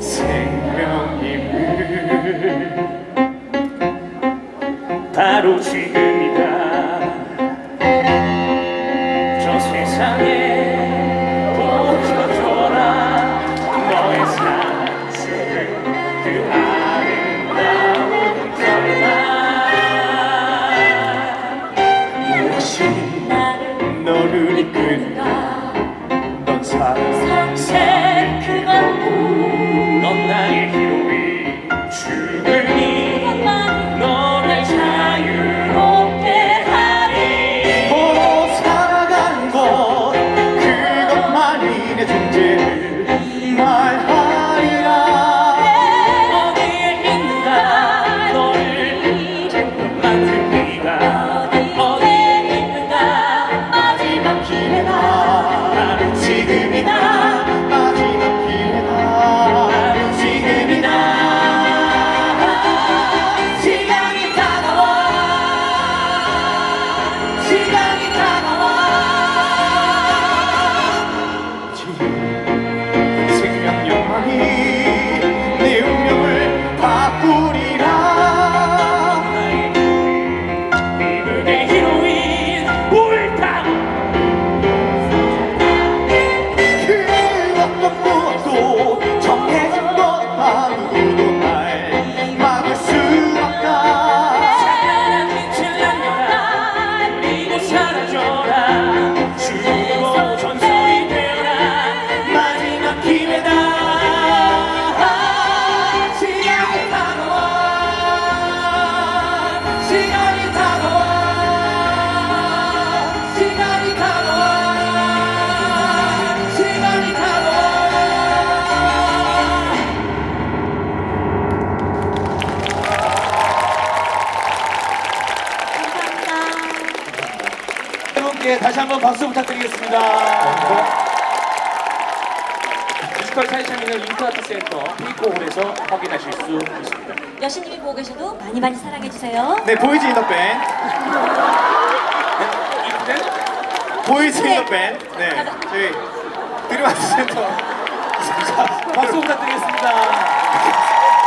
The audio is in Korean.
생명임을 바로 지금이다. 저 세상에 보여줘라. 너의 사랑스러운 그 아름다운 결말. 무엇이 너를 이끄는가 넌 사랑 兄弟 시간이 다가와 시간이 다가와 시간이 다가와 여러분께 다시 한번 박수 부탁드리겠습니다. 뮤지컬 타이샤밍을 인터아트 센터 피코홀에서 확인하실 수 있습니다. 여신님이 보고 계셔도 많이 많이 사랑해주세요. 네, 보이즈 인더 밴드. 이분은 보이즈 인더 밴드. 네, 저희 드림 아트 센터. 박수 부탁드리겠습니다.